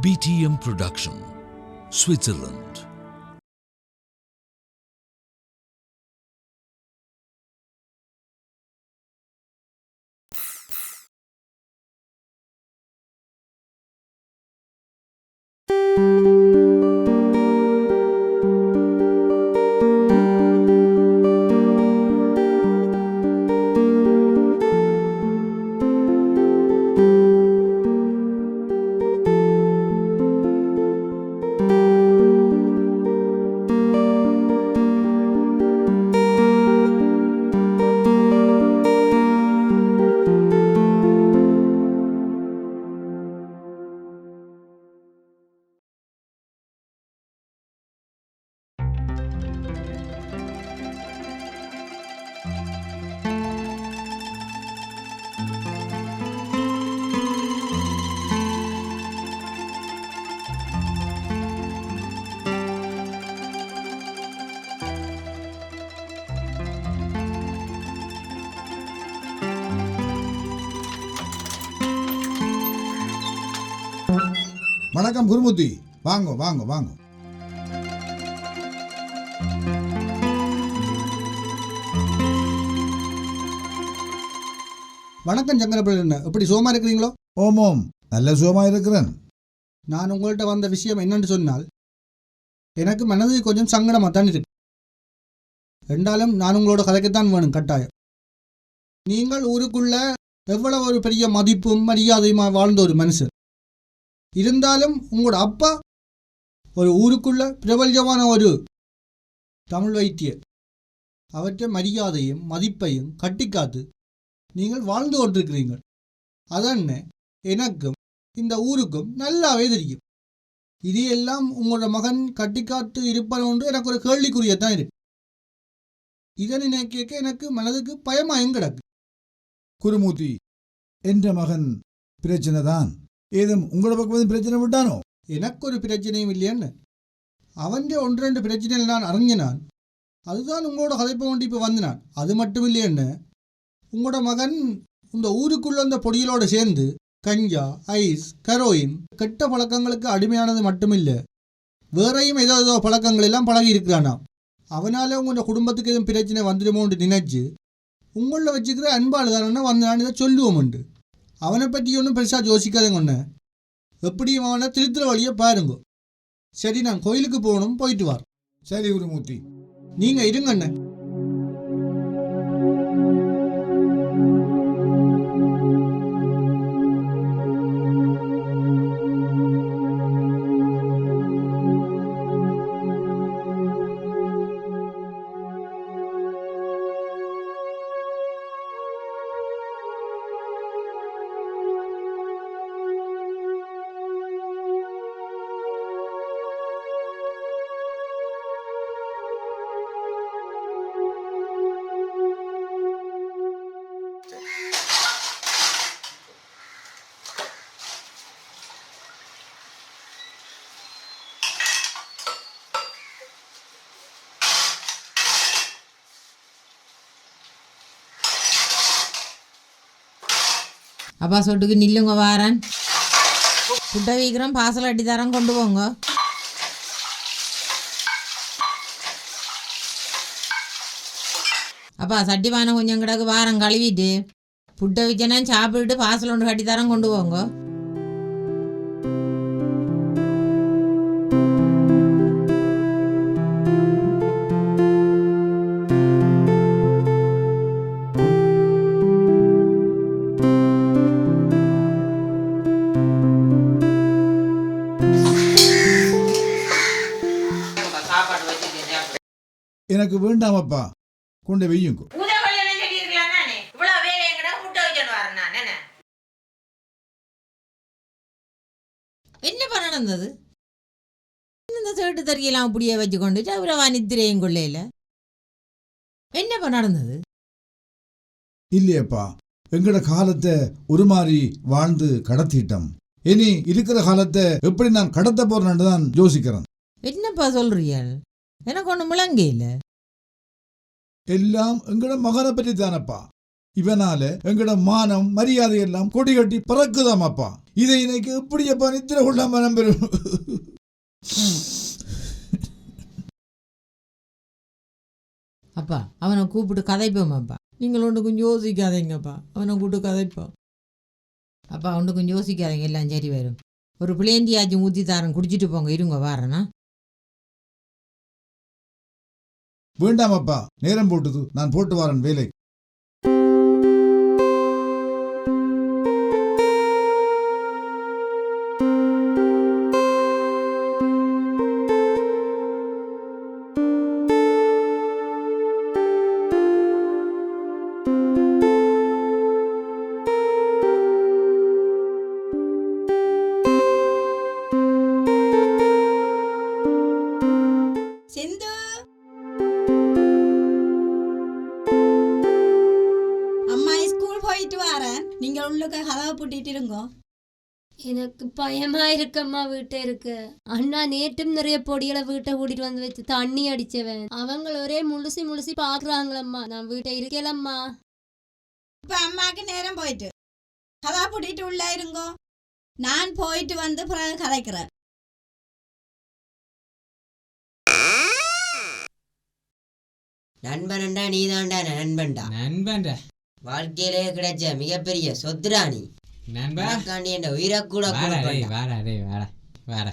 BTM Production, Switzerland. வணக்கம் குருமூர்த்தி. வாங்க வாங்க வாங்க. வணக்கம் சங்கரபிள்ளை எப்படி சுகமா இருக்கிறீங்களோ? ஓமோம் நல்ல சுகமா இருக்கிறேன். நான் உங்கள்கிட்ட வந்த விஷயம் என்னன்னு சொன்னால் எனக்கு மனது கொஞ்சம் சங்கடமாக தான் இருக்கு. ரெண்டாலும் நான் உங்களோட கதைக்குத்தான் வேணும் கட்டாயம். நீங்கள் ஊருக்குள்ள எவ்வளவு ஒரு பெரிய மதிப்பும் மரியாதையுமா வாழ்ந்த ஒரு மனுஷர் இருந்தாலும் உங்களோட அப்பா ஒரு ஊருக்குள்ள பிரபல்யமான ஒரு தமிழ் வைத்தியர். அவற்றை மரியாதையும் மதிப்பையும் கட்டிக்காத்து நீங்கள் வாழ்ந்து கொண்டிருக்கிறீர்கள். அதன்ன எனக்கும் இந்த ஊருக்கும் நல்லாவே தெரியும். இது எல்லாம் உங்களோட மகன் கட்டிக்காத்து இருப்பான் ஒன்று எனக்கு ஒரு கேள்விக்குரியத்தான் இருக்கு. இதை நினைக்க எனக்கு மனதுக்கு பயமாயும் கிடக்கு. குருமூர்த்தி என்ற மகன் பிரச்சனை தான் ஏதும் உங்களோட பக்கம் பிரச்சனை விட்டானோ எனக்கு ஒரு பிரச்சனையும் இல்லையன்னு அவன் ஒன்று ரெண்டு பிரச்சனையில் நான் அறிஞ்சினான் அதுதான் உங்களோட கதைப்ப கொண்டு இப்போ வந்தினான் அது மட்டும் இல்லையன்னு உங்களோட மகன் இந்த ஊருக்குள்ள அந்த பொடியலோடு சேர்ந்து கஞ்சா ஐஸ் கரோயின் கெட்ட பழக்கங்களுக்கு அடிமையானது மட்டுமில்லை வேறையும் ஏதோ ஏதோ பழக்கங்கள் எல்லாம் பழகி இருக்கிறானா அவனால உங்களோட குடும்பத்துக்கு எதுவும் பிரச்சனை வந்துடுமோன்னு நினைச்சு உங்களில் வச்சுக்கிற அன்பாள் தானே வந்தான்னு இதை சொல்லுவோம்ண்டு அவனை பற்றி ஒன்றும் பெருசாக யோசிக்காதங்க ஒன்று எப்படியும் அவனை திருத்துற வழியை பாருங்க. சரி நான் கோயிலுக்கு போகணும் போயிட்டு வார். சரி குருமூர்த்தி. நீங்க இருங்க அப்பா சொட்டுக்கு நில்லுங்க வாரன். ஃபுட்டை வீக்கிறோம் பாசல் அடி தரம் கொண்டு போங்க. அப்பா சட்டி பானை கொஞ்சம் கிடக்கு வாரம் கழுவிட்டு. ஃபுட்டை வைக்கனா சாப்பிட்டுட்டு பாசல் ஒன்று கட்டி தரம் கொண்டு போங்க. வேண்டாமப்பா கொண்டு வெய்யுங்க என்னப்பா நடந்தது? இந்த சேட்டு தறியெல்லாம் அப்படியே வச்சுக்கொண்டு சவுரவா நித்திரையும் கொள்ளையில? என்னப்பா நடந்தது? இல்லையப்பா. எங்கட காலத்தை ஒரு மாதிரி வாழ்ந்து கடத்திட்டோம். இனி இருக்கிற காலத்தை எப்படி நான் கடத்த போறேன்னு தான் யோசிக்கிறேன். என்னப்பா சொல்றீர்கள்? எனக்கு ஒன்றும் முழங்க இல்லை. எல்லாம் எங்கட மகனை பற்றி தானப்பா? இவனால எங்கட மானம் மரியாதை எல்லாம் கொடி கட்டி பறக்குதாமப்பா? இதை இன்னைக்கு எப்படி அப்பா நித்திர கொள்ளாம நம்பரும் அப்பா அவனை கூப்பிட்டு கதைப்போமாப்பா. நீங்கள் ஒன்று கொஞ்சம் யோசிக்காதீங்கப்பா. அவனை கூப்பிட்டு கதைப்போம். அப்பா ஒன்று கொஞ்சம் யோசிக்காதீங்க. எல்லாம் சரி வரும். ஒரு பிளேந்தி ஆச்சும் ஊற்றி தாரன் குடிச்சிட்டு போங்க. இருங்க வாரேண்ணா வேண்டாம் அப்பா நேரம் போட்டுது. நான் போட்டு வரேன் வேலை. எனக்கு பயமா இருக்கம்மா வீட்டை இருக்கு. அண்ணா நேற்றும் நிறைய பொடிகளை வீட்டை கூட்டிட்டு வந்து வச்சு தண்ணி அடிச்சவன். அவங்க ஒரே முழுசி முழுசி பாக்குறாங்களம்மா. நான் வீட்டை இருக்கலம்மா. இப்ப அம்மாக்கு நேரம் போயிட்டு. கதவை பூட்டிட்டு உள்ள இருங்கோ. நான் போயிட்டு வந்து பிறகு கதைக்கிறேன். நண்பன்டா நீதான்டா நண்பன்டா. நண்பன்டா. வாழ்க்கையிலே கிடைச்ச மிகப்பெரிய சொத்துடா நீ நண்பா? உனக்காண்டி என் உயிரை கூட வாடா கொடுப்பேன்டா. வாடா வாடா வாடா.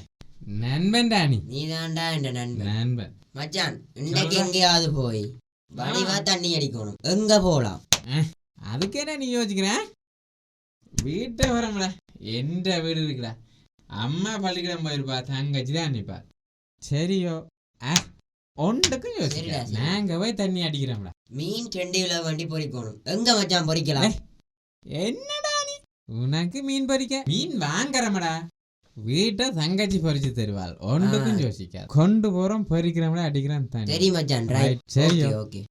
நண்பன்டா நீ. நீதான்டா என் நண்பன். நண்பன். மச்சான் இன்னைக்கு. எங்கேயாவது போய் வடிவா தண்ணி அடிக்கணும். எங்க போலாம்? அதுக்கு என்ன நீ யோசிக்கிறேன் வீட்டை வரம்ல எந்த வீடு இருக்குடா. அம்மா பள்ளிக்கூடம் போயிருப்பா தங்கச்சி தான் சரியோ. ஆ ஒன்றுக்கும் சரி. நாங்க போய் தண்ணி அடிக்கிறோம்டா. மீன் ரெண்டு கிலோ வண்டி பொறிக்கணும். எங்க மச்சான் பொறிக்கலாம். என்னடா நீ உனக்கு மீன் பறிக்க? மீன் வாங்குறமடா. வீட்டை தங்கச்சி பறிச்சு தருவாள். ஒன்றுக்கும் ஆ. யோசிக்காது. கொண்டு போறோம் பறிக்கிறோம்ல அடிக்கிறோம் தண்ணி. சரி மச்சான் ரைட் ஓகே ஓகே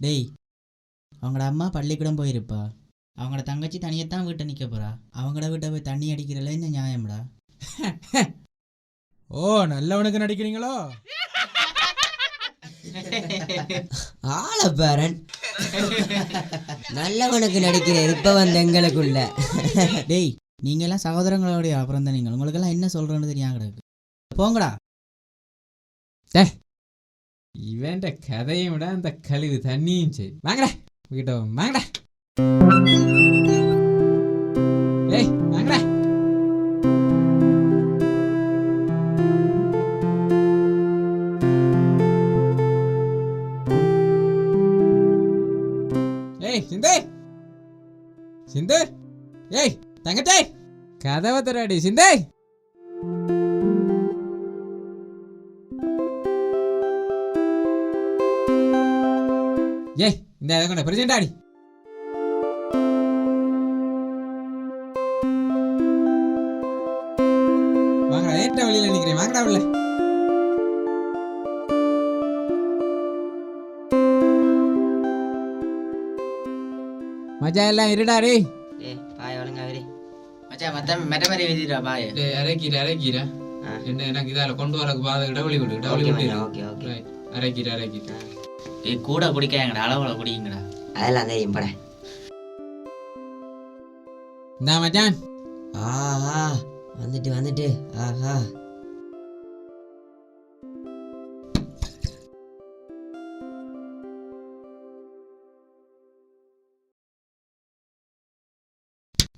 டேய் அவங்களோட அம்மா பள்ளிக்கூடம் போயிருப்பா. அவங்களோட தங்கச்சி தனியத்தான் வீட்டை நிற்க போறா. அவங்களோட வீட்டை போய் தண்ணி அடிக்கிறல என்ன நியாயம்டா? ஓ நல்லவனுக்கு நடிக்கிறீங்களோ? ஆள பேரன். நல்லவனுக்கு நடிக்கிற இப்ப எங்களுக்குள்ள டேய் நீங்க எல்லாம் சகோதரங்களோடைய அப்புறம் தான் நீங்கள் உங்களுக்கெல்லாம் என்ன சொல்றேன்னு தெரியாம கிடக்கு. போங்கடா. இவன்ட கதையும் விட அந்த கழிவு தண்ணியும் சரி. வாங்கடா. வீட்டை வாங்கடா. கதவை தராடி சிந்து. ஏய் இந்த இதை கொண்ட பிரசன்ட் வாங்கடா ஏற்ற வழியில் நிக்கிறேன். வாங்கடா உள்ள. மஜா எல்லாம் இருடாரே மத்த மெட்ட மாதிரி எழுதிடுறா பாய். அரைக்கீரை ஆ. என்ன எனக்கு இதால கொண்டு வரக்கு பாத டபுளி விடு ஓகே விடு ஓகே ஓகே ஏய் கூட குடிக்காங்கடா அளவுல குடிங்கடா. அதெல்லாம் தெரியும் பட. இந்தா மச்சான். ஆஹா வந்துட்டு வந்துட்டு. ஆஹா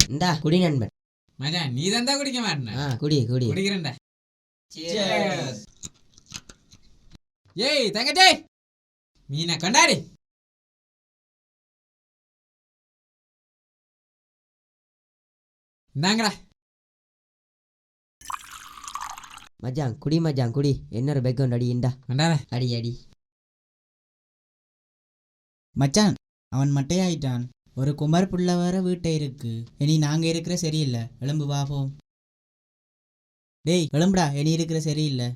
இந்தா குடி நண்பன். மச்சான் நீ தான் குடிக்க மாட்டேன ஆ குடி குடி குடிக்கிறேன்டா ஏய் தங்கச்சே மீனை கொண்டாடி இந்தாங்கடா மச்சான் குடி மச்சான் குடி என்னொரு பேக்கவுண்ட் அடி இந்தா கொண்டாட அடி அடி மச்சான் அவன் மட்டையாயிட்டான் ஒரு குமார் புள்ள வேற வீட்டை இருக்கு. இனி நாங்க இருக்கிற சரியில்லை. எலும்பு வாபோம் டேய் எலும்புடா இனி இருக்கிற சரியில்லை.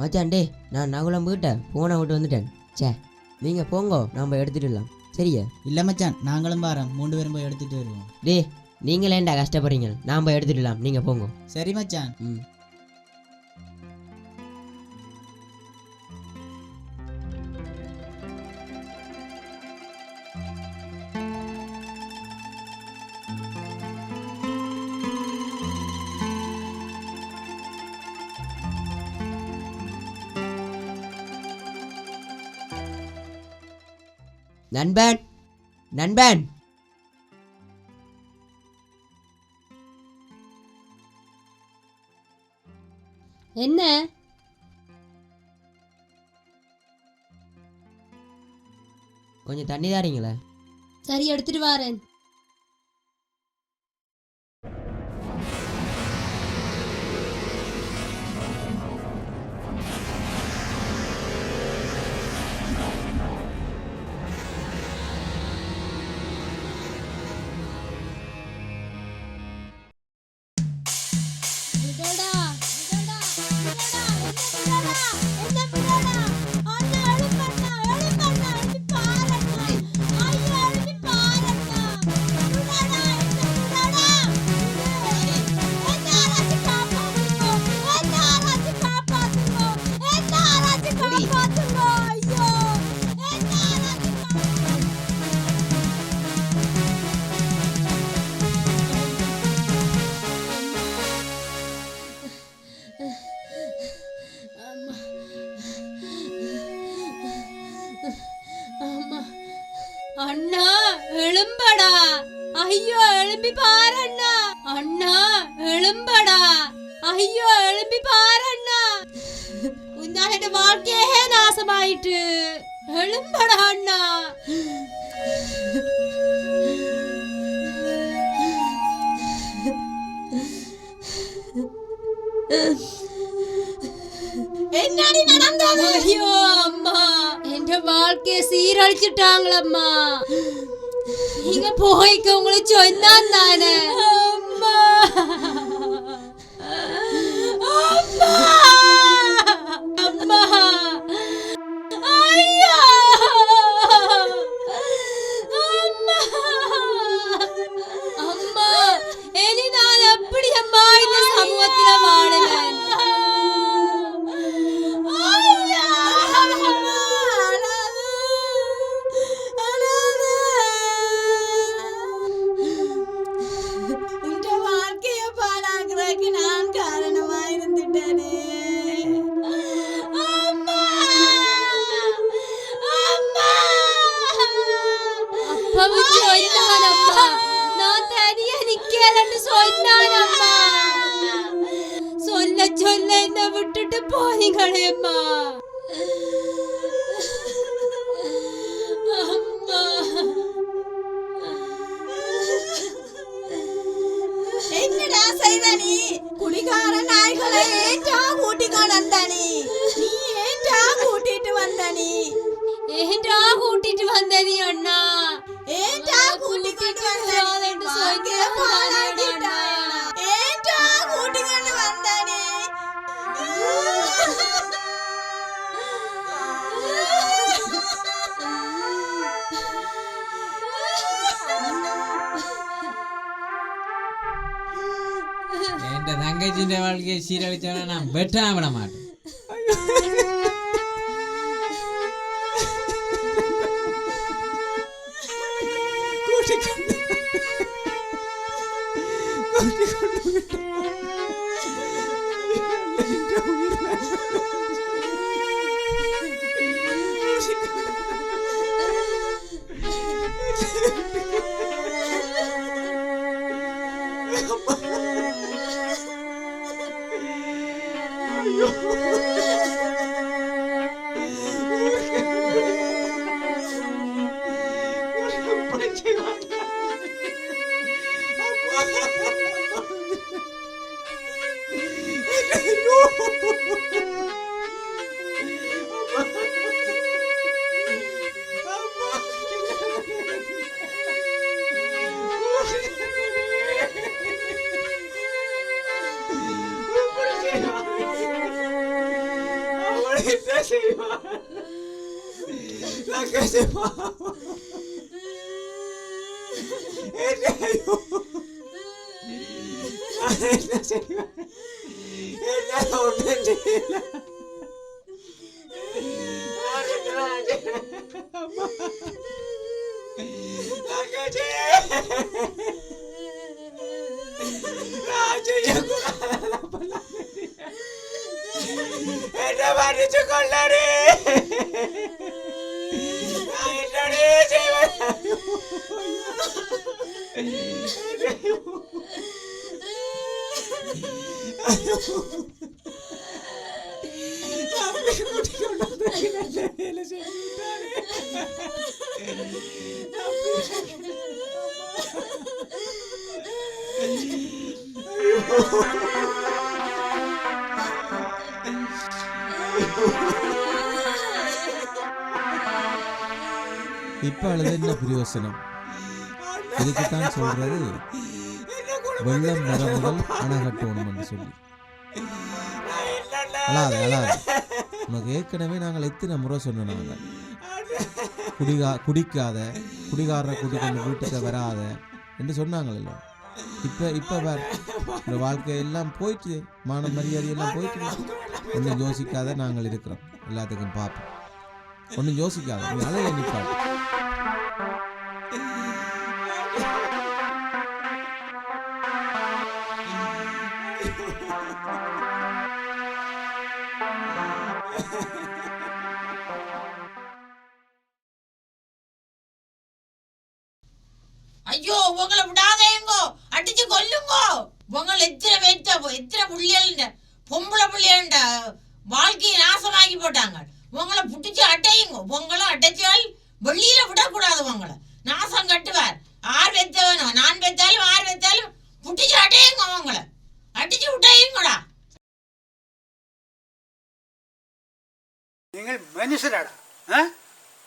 மச்சான் டே நான் நகுலம் வீட்டை போனை விட்டு வந்துட்டேன். சே நீங்கள் போங்கோ நம்ம எடுத்துடலாம் சரியா? இல்லை மச்சான் நாங்களும் வாரோம். மூன்று பேரும் போய் எடுத்துட்டு வருவோம். டே நீங்கள் ஏன்டா கஷ்டப்படுறீங்க போய் எடுத்துடலாம் நீங்கள் போங்க. சரி மச்சான். ம். நண்பன் நண்பன். என்ன? கொஞ்சம் தண்ணி தாரீங்களே. சரி எடுத்துட்டு வாரேன். எழும்பி பாரண்ணா அண்ணா எழும்படா ஐயோ எழும்பி பாரண்ணா உன்னால என் வாழ்க்கையே நாசமாயிட்டு எழும்படா அண்ணா என்னடி நடந்தது ஐயோ அம்மா என் வாழ்க்கைய சீரழிச்சிட்டாங்களம்மா நீங்க போய்க்க உங்களுக்கு சொன்னான் தானே அம்மா அம்மா வாழ்க்கையை சீரழிச்சவன நான் வெட்டாம விட மாட்டேன். gente se va. La que se va. El dedo. La gente se va. El dedo mentira. La que se va. La que se va. La que se va. செய்வேன் தம்பி கூட்டி கொண்டு வந்து நல்ல வேலை செஞ்சு விட்டாரு. இப்போ அழுது என்ன பிரயோசனம் இதுக்குத்தான் சொல்றது வெள்ளம் வர முதல் அணை கட்டணும்னு சொல்லி. அழாத அழாத. உனக்கு ஏற்கனவே நாங்கள் எத்தனை முறை சொன்னோம் நாங்கள் குடிகா குடிக்காத குடிகாரரை கூட்டிக்கொண்டு வீட்டுக்கு வராத என்று சொன்னாங்களோ இப்போ இப்போ வேற இந்த வாழ்க்கை எல்லாம் போயிட்டு மான மரியாதை எல்லாம் போயிட்டு ஒன்றும் யோசிக்காத நாங்கள் இருக்கிறோம். எல்லாத்துக்கும் பார்ப்போம் ஒன்றும் யோசிக்காத நீ அலைய பொம்பளை வாழ்க்கையை நாசமாக்கி போட்டாங்க. உங்களை பிடிச்சி அட்டையுங்க உங்களை அட்டைச்சால் வெளியில விடக்கூடாது உங்களை. நாசம் கட்டுவார். ஆர் வெத்தவனோ நான் வெத்தாலும் ஆர் வெத்தாலும் புடிச்சு அடையுங்க உங்களை. அடிச்சு விட்டையுங்கடா நீங்கள் மனுஷராடா ஆ?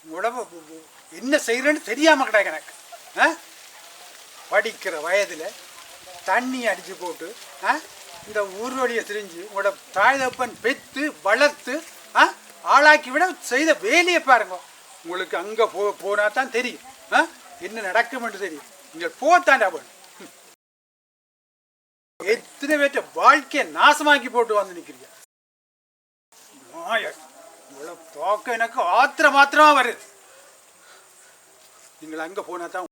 உடம்பு என்ன செய்கிறேன்னு தெரியாம கிடக்கு எனக்கு ஆ? படிக்கிற வயதில் தண்ணி அடித்து போட்டு ஆ? இந்த ஊர்வழியை தெரிஞ்சு உங்களோட தாய் தப்பன் பெற்று வளர்த்து ஆ ஆளாக்கி விட செய்த வேலையை பாருங்க. உங்களுக்கு அங்கே போ போனா தான் தெரியும். ஆ என்ன என்று தெரியும். நீங்கள் போத்தாண்டா போய் எத்தனை பேர்த்த வாழ்க்கையை நாசமாக்கி போட்டு வந்து நிற்கிறீங்க உங்களை பார்க்க எனக்கு ஆத்திர மாத்திரமா வருது. நீங்கள் அங்கே போனா தான்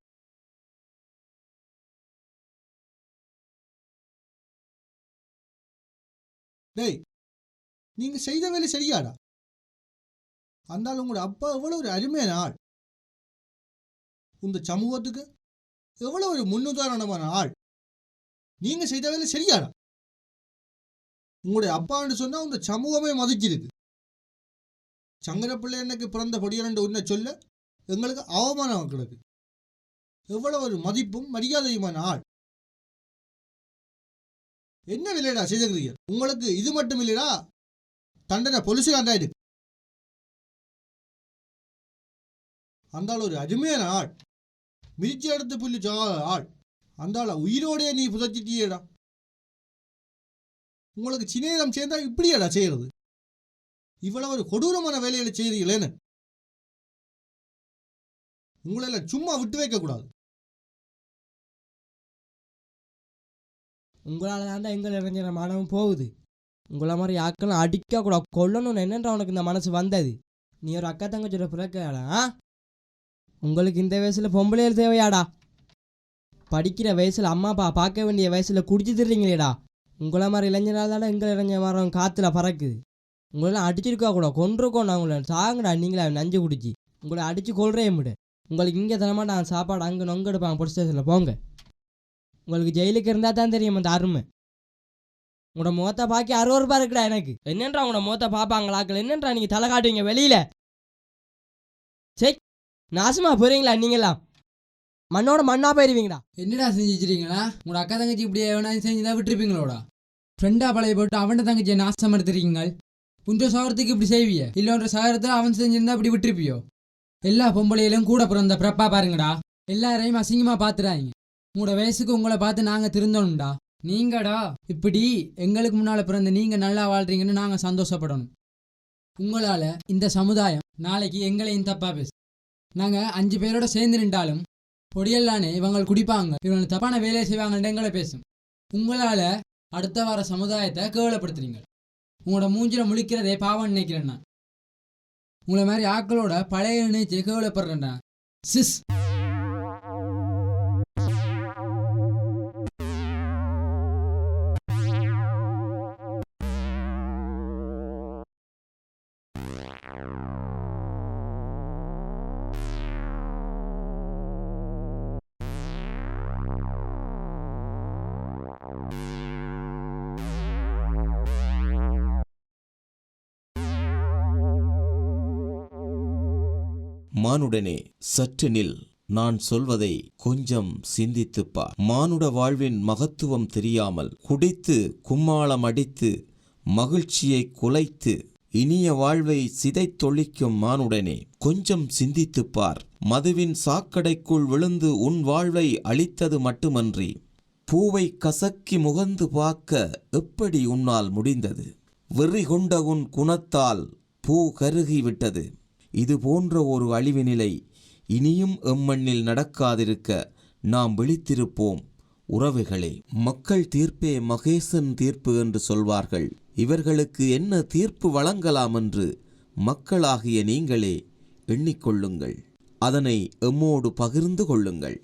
ஏய் நீங்க செய்த வேலை சரியாடா. அந்தாலும் உங்களோட அப்பா எவ்வளவு ஒரு அருமையான ஆள். இந்த சமூகத்துக்கு எவ்வளவு ஒரு முன்னுதாரணமான ஆள். நீங்க செய்த வேலை சரியாடா. உங்களுடைய அப்பான்னு சொன்னா உங்க சமூகமே மதிச்சிருக்கு சங்கரப்பிள்ளை எனக்கு பிறந்த பொடியரண்டு உன்னை சொல்ல எங்களுக்கு அவமானம் கிடக்கு. எவ்வளவு ஒரு மதிப்பும் மரியாதையுமான ஆள். என்ன விலைடா செய்திருக்கிறீங்க உங்களுக்கு இது மட்டும் இல்லைடா. தண்டனை பொலிசு இருக்கு அந்தாள் ஒரு அருமையான ஆள். மிதிச்சு எடுத்து புள்ளி ஜா ஆள். அந்த ஆளை நீ புதைச்சிட்டியடா. உங்களுக்கு சின்னேரம் சேர்ந்தா இப்படியாடா செய்யறது? இவ்வளவு ஒரு கொடூரமான வேலைகளை செய்கிறீங்களேன்னு உங்களை சும்மா விட்டு வைக்க உங்களால் உங்களால் தாண்டா எங்கள் இளைஞர் மனமும் போகுது. உங்களை மாதிரி ஆக்கெல்லாம் அடிக்க கூட கொல்லணும்னு என்னன்ற உனக்கு இந்த மனசு வந்தது? நீ ஒரு அக்கா தங்கச்சியோட பிறக்காடா உங்களுக்கு இந்த வயசில் பொம்பளைகள் தேவையாடா? படிக்கிற வயசில் அம்மா அப்பா பார்க்க வேண்டிய வயசில் குடிச்சு திடுறீங்களேடா உங்களை மாதிரி இளைஞரால் தானே எங்கள் இளைஞர் மரம் காற்றுல பறக்குது. உங்களெல்லாம் அடிச்சிருக்கா கூட கொன்றுருக்கோம் நான் உங்களை. சாங்கடா நீங்களே நஞ்சு குடிச்சு. உங்களை அடித்து கொள்றே முடி உங்களுக்கு இங்கே தரமாட்டான் சாப்பாடு அங்கே நொங்க எடுப்பாங்க போலீஸ் ஸ்டேஷனில் போங்க. உங்களுக்கு ஜெயிலுக்கு இருந்தால் தான் தெரியும் அந்த அருமை. உங்களோட முகத்தை பார்க்க அறுபது இருக்குடா எனக்கு. என்னன்றா உங்களோட முகத்தை பார்ப்பாங்களாக்கள் என்னன்றா நீங்கள் தலை காட்டுவீங்க வெளியில? சரி நாசமா போறீங்களா நீங்களாம் மண்ணோட மண்ணா போயிருவீங்கடா. என்னடா செஞ்சுச்சிருக்கீங்களா உங்களோட அக்கா தங்கச்சி இப்படி எவனா செஞ்சுதான் விட்டுருப்பீங்களோட? ஃப்ரெண்டா பழைய போட்டு அவன்கிட்ட தங்கச்சியை நாசம் எடுத்துருக்கீங்க உன்ற சவரத்துக்கு இப்படி செய்விய? இல்லைன்ற சவரத்தை அவன் செஞ்சிருந்தா இப்படி விட்டுருப்பியோ? எல்லா பொம்பளையிலும் கூட பிறந்த பிறப்பா பாருங்கடா. எல்லாரையும் அசிங்கமா பாத்துறாங்க உங்களோட வயசுக்கு உங்களை பார்த்து நாங்கள் திருந்தணும்டா. நீங்கடா இப்படி எங்களுக்கு முன்னால் பிறந்த நீங்கள் நல்லா வாழ்றீங்கன்னு நாங்கள் சந்தோஷப்படணும். உங்களால் இந்த சமுதாயம் நாளைக்கு எங்களையும் தப்பா பேசு. நாங்கள் அஞ்சு பேரோட சேர்ந்து நின்றாலும் பொடியெல்லானே இவங்க குடிப்பாங்க இவங்க தப்பான வேலையை செய்வாங்கன்னு எங்களை பேசும். உங்களால் அடுத்த வார சமுதாயத்தை கேவலப்படுத்துறீங்க. உங்களோட மூஞ்சில் முழிக்கிறதே பாவம் நினைக்கிறேன் நான். உங்களை மாதிரி ஆக்களோட பழைய நினைச்சு கேவலப்படுறேன்டா சிஸ். மானுடனே சற்று நில். நான் சொல்வதை கொஞ்சம் சிந்தித்துப்பார் மானுட வாழ்வின் மகத்துவம் தெரியாமல் குடித்து கும்மாளம் அடித்து மகிழ்ச்சியை குலைத்து இனிய வாழ்வை சிதைத்தொழிக்கும் மானுடனே கொஞ்சம் சிந்தித்துப் பார் மதுவின் சாக்கடைக்குள் விழுந்து உன் வாழ்வை அழித்தது மட்டுமன்றி பூவை கசக்கி முகந்து பார்க்க எப்படி உன்னால் முடிந்தது? வெறி கொண்ட உன் குணத்தால் பூ கருகிவிட்டது. இது போன்ற ஒரு அழிவு நிலை இனியும் எம்மண்ணில் நடக்காதிருக்க நாம் விழித்திருப்போம். உறவுகளே மக்கள் தீர்ப்பே மகேசன் தீர்ப்பு என்று சொல்வார்கள். இவர்களுக்கு என்ன தீர்ப்பு வழங்கலாம் என்று மக்களாகிய நீங்களே எண்ணிக்கொள்ளுங்கள். அதனை எம்மோடு பகிர்ந்து கொள்ளுங்கள்.